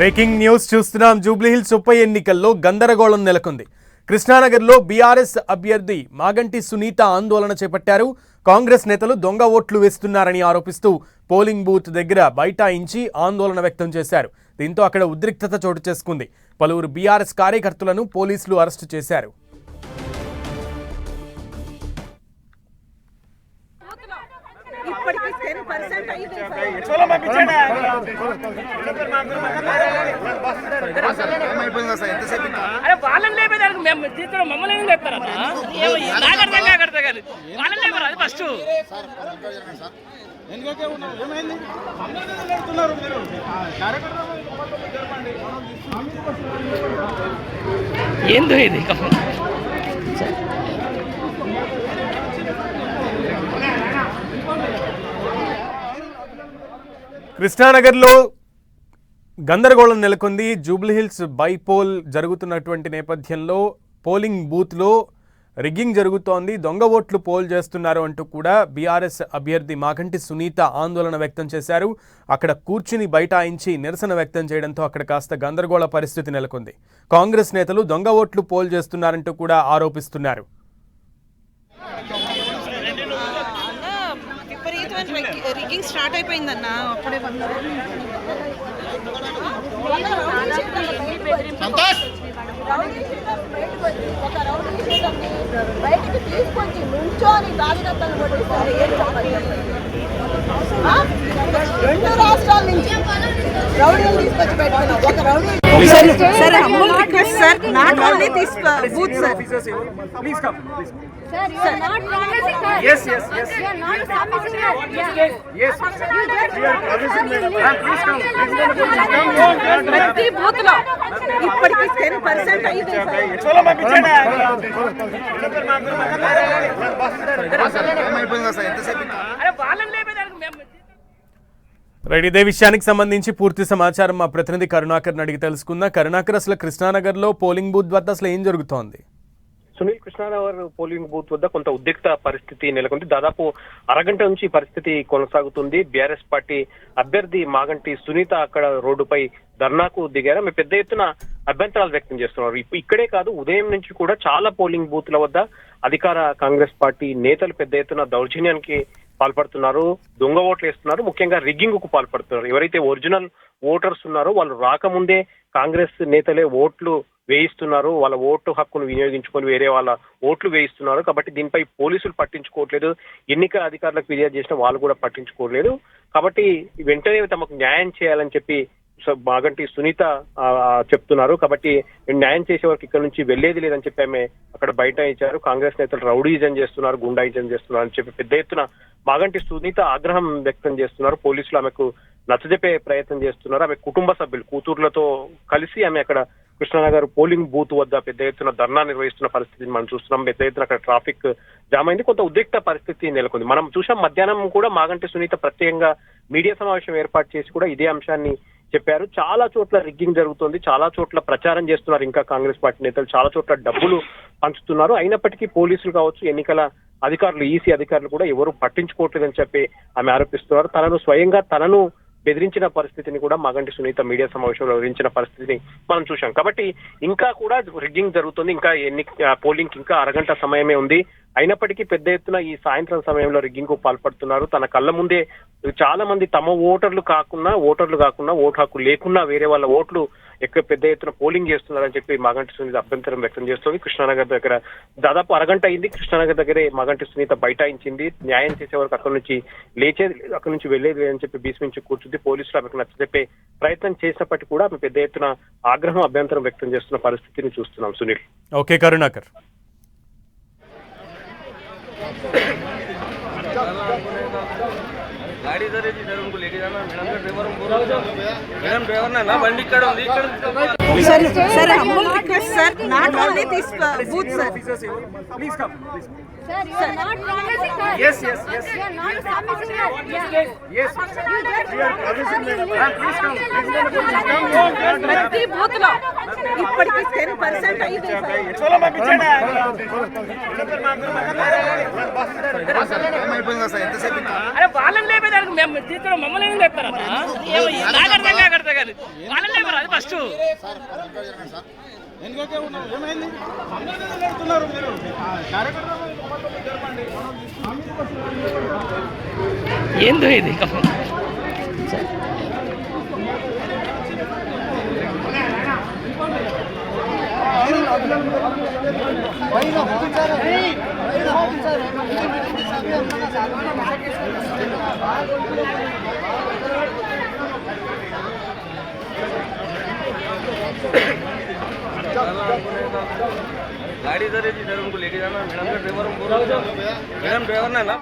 Breaking news చూస్తున్నాం. జూబ్లీహిల్స్ ఉప ఎన్నికల్లో గందరగోళం నెలకొంది. కృష్ణానగర్లో బీఆర్ఎస్ అభ్యర్థి మాగంటి సునీత ఆందోళన చేపట్టారు. కాంగ్రెస్ నేతలు దొంగ ఓట్లు వేస్తున్నారని ఆరోపిస్తూ పోలింగ్ బూత్ దగ్గర బైఠాయించి ఆందోళన వ్యక్తం చేశారు. దీంతో అక్కడ ఉద్రిక్తత చోటు చేసుకుంది. పలువురు బీఆర్ఎస్ కార్యకర్తలను పోలీసులు అరెస్టు చేశారు. ఇప్పటికి టెన్ పర్సెంట్? అరే వాళ్ళని లేపేదానికి మేము మమ్మల్ని ఏం చెప్తారా నాకు అర్థం కాక అర్థం కాదు వాళ్ళని లేపరు? అది ఫస్ట్ ఏందో ఇది? కృష్ణానగర్లో గందరగోళం నెలకొంది. జూబ్లీహిల్స్ బైపోల్ జరుగుతున్నటువంటి నేపథ్యంలో పోలింగ్ బూత్లో రిగ్గింగ్ జరుగుతోంది. దొంగ ఓట్లు పోల్ చేస్తున్నారు అంటూ కూడా బీఆర్ఎస్ అభ్యర్థి మాగంటి సునీత ఆందోళన వ్యక్తం చేశారు. అక్కడ కూర్చుని బైఠాయించి నిరసన వ్యక్తం చేయడంతో అక్కడ కాస్త గందరగోళ పరిస్థితి నెలకొంది. కాంగ్రెస్ నేతలు దొంగ ఓట్లు పోల్ చేస్తున్నారంటూ కూడా ఆరోపిస్తున్నారు. రిగ్గింగ్ స్టార్ట్ అయిపోయిందన్న అప్పుడే వన్ బయటికి తీసుకొచ్చి నుంచోని కొట్టిస్తారు? రెండు రాష్ట్రాల నుంచి రౌడీలు తీసుకొచ్చి పెట్టుకున్నాం ఒక rowdy sir humble request sir not only this booth sir Sir, you are not promising her. Yes, yes, yes. You are not promising her. Yes, yes. You just ప్రతి బూత్లో ఇప్పటికి టెన్ పర్సెంట్ అయింది సార్. ఏమైపోయింది sir ఎంతసేపు ఇంకా? అరే వాళ్ళని లేపేదానికి మేము రైట్ ఇదే విషయానికి సంబంధించి పూర్తి సమాచారం మా ప్రతినిధి కరుణాకర్ అడిగి తెలుసుకుందా. కరుణాకర్ అసలు కృష్ణానగర్లో పోలింగ్ బూత్ వద్ద అసలు ఏం జరుగుతోంది? సునీల్ కృష్ణానగర్ పోలింగ్ బూత్ వద్ద కొంత ఉద్రిక్త పరిస్థితి నెలకొంది. దాదాపు అరగంట నుంచి పరిస్థితి కొనసాగుతుంది. బీఆర్ఎస్ పార్టీ అభ్యర్థి మాగంటి సునీత అక్కడ రోడ్డుపై ధర్నాకు దిగారు. ఆమె పెద్ద ఎత్తున అభ్యంతరాలు వ్యక్తం చేస్తున్నారు. ఇప్పుడు ఇక్కడే కాదు ఉదయం నుంచి కూడా చాలా పోలింగ్ బూత్ల వద్ద అధికార కాంగ్రెస్ పార్టీ నేతలు పెద్ద ఎత్తున దౌర్జన్యానికి పాల్పడుతున్నారు దొంగ ఓట్లు వేస్తున్నారు ముఖ్యంగా రిగ్గింగ్కు పాల్పడుతున్నారు. ఎవరైతే ఒరిజినల్ ఓటర్స్ ఉన్నారో వాళ్ళు రాకముందే కాంగ్రెస్ నేతలే ఓట్లు వేయిస్తున్నారు. వాళ్ళ ఓటు హక్కును వినియోగించుకొని వేరే వాళ్ళ ఓట్లు వేయిస్తున్నారు. కాబట్టి దీనిపై పోలీసులు పట్టించుకోవట్లేదు. ఎన్నికల అధికారులకు ఫిర్యాదు చేసిన వాళ్ళు కూడా పట్టించుకోవట్లేదు. కాబట్టి వెంటనే తమకు న్యాయం చేయాలని చెప్పి మాగంటి సునీత ఆ, చెప్తున్నారు. కాబట్టి న్యాయం చేసే వరకు ఇక్కడ నుంచి వెళ్ళేది లేదని చెప్పి ఆమె అక్కడ బయట ఇచ్చారు. కాంగ్రెస్ నేతలు రౌడీజం చేస్తున్నారు గుండాయిజం చేస్తున్నారు అని చెప్పి పెద్ద ఎత్తున మాగంటి సునీత ఆగ్రహం వ్యక్తం చేస్తున్నారు. పోలీసులు ఆమెకు నచ్చజెప్పే ప్రయత్నం చేస్తున్నారు. ఆమె కుటుంబ సభ్యులు కూతుర్లతో కలిసి ఆమె అక్కడ కృష్ణానగర్ పోలింగ్ బూత్ వద్ద పెద్ద ఎత్తున ధర్నా నిర్వహిస్తున్న పరిస్థితిని మనం చూస్తున్నాం. పెద్ద ఎత్తున అక్కడ ట్రాఫిక్ జామ్ అయింది. కొంత ఉద్రిక్త పరిస్థితి నెలకొంది. మనం చూసాం మధ్యాహ్నం కూడా మాగంటి సునీత ప్రత్యేకంగా మీడియా సమావేశం ఏర్పాటు చేసి కూడా ఇదే అంశాన్ని చెప్పారు. చాలా చోట్ల రిగ్గింగ్ జరుగుతుంది. చాలా చోట్ల ప్రచారం చేస్తున్నారు ఇంకా కాంగ్రెస్ పార్టీ నేతలు. చాలా చోట్ల డబ్బులు పంచుతున్నారు. అయినప్పటికీ పోలీసులు కావచ్చు ఎన్నికల అధికారులు ఈసీ అధికారులు కూడా ఎవరు పట్టించుకోవట్లేదని చెప్పి ఆమె ఆరోపిస్తున్నారు. తనను స్వయంగా తనను బెదిరించిన పరిస్థితిని కూడా మగంటి సునీత మీడియా సమావేశంలో వివరించిన పరిస్థితిని మనం చూశాం. కాబట్టి ఇంకా కూడా రిగ్గింగ్ జరుగుతుంది. ఇంకా ఎన్ని పోలింగ్ ఇంకా అరగంట సమయమే ఉంది. అయినప్పటికీ పెద్ద ఎత్తున ఈ సాయంత్రం సమయంలో రిగ్గింగ్కు పాల్పడుతున్నారు. తన కళ్ళ ముందే చాలా మంది తమ ఓటర్లు కాకుండా ఓటర్లు కాకుండా ఓటు హక్కు లేకుండా వేరే వాళ్ళ ఓట్లు ఎక్కువ పెద్ద ఎత్తున పోలింగ్ చేస్తున్నారని చెప్పి మాగంటి సునీత అభ్యంతరం వ్యక్తం చేస్తుంది. కృష్ణానగర్ దగ్గర దాదాపు అరగంట అయింది. కృష్ణానగర్ దగ్గరే మాగంటి సునీత బైఠాయించింది. న్యాయం చేసే వరకు అక్కడ నుంచి లేచేది అక్కడి అక్కడ నుంచి వెళ్ళేది లేదని చెప్పి భీష్మించి కూర్చుంది పోలీసులు ఆమెకు నచ్చజెప్పే ప్రయత్నం చేసినప్పటికీ కూడా ఆమె పెద్ద ఎత్తున ఆగ్రహం అభ్యంతరం వ్యక్తం చేస్తున్న పరిస్థితిని చూస్తున్నాం సునీల్ ఓకే కరుణాకర్ गाड़ी इधर है इधर उनको लेके जाना मैडम का ड्राइवर हमको रोक दो। मैडम ड्राइवर ना ना బండి ఇక్కడ ఉంది ఇక్కడ sir not only this booth sir. Sir, you are not promising her. Yes, yes, yes. You are not promising her. Yes, yes. You just ప్రతి బూత్లో ఇప్పటికి టెన్ పర్సెంట్ అయింది? అరే వాళ్ళని లేపేదానికి మేము తీసుకుని మమ్మల్ని ఏం చెప్తారా నాకు అర్థం కానీ వాళ్ళని లేపరు అది ఫస్ట్ ఏందో ఇది? गाड़ी इधर है इधर हमको लेके जाना मैडम का ड्राइवर हमको मैडम ड्राइवर ना ना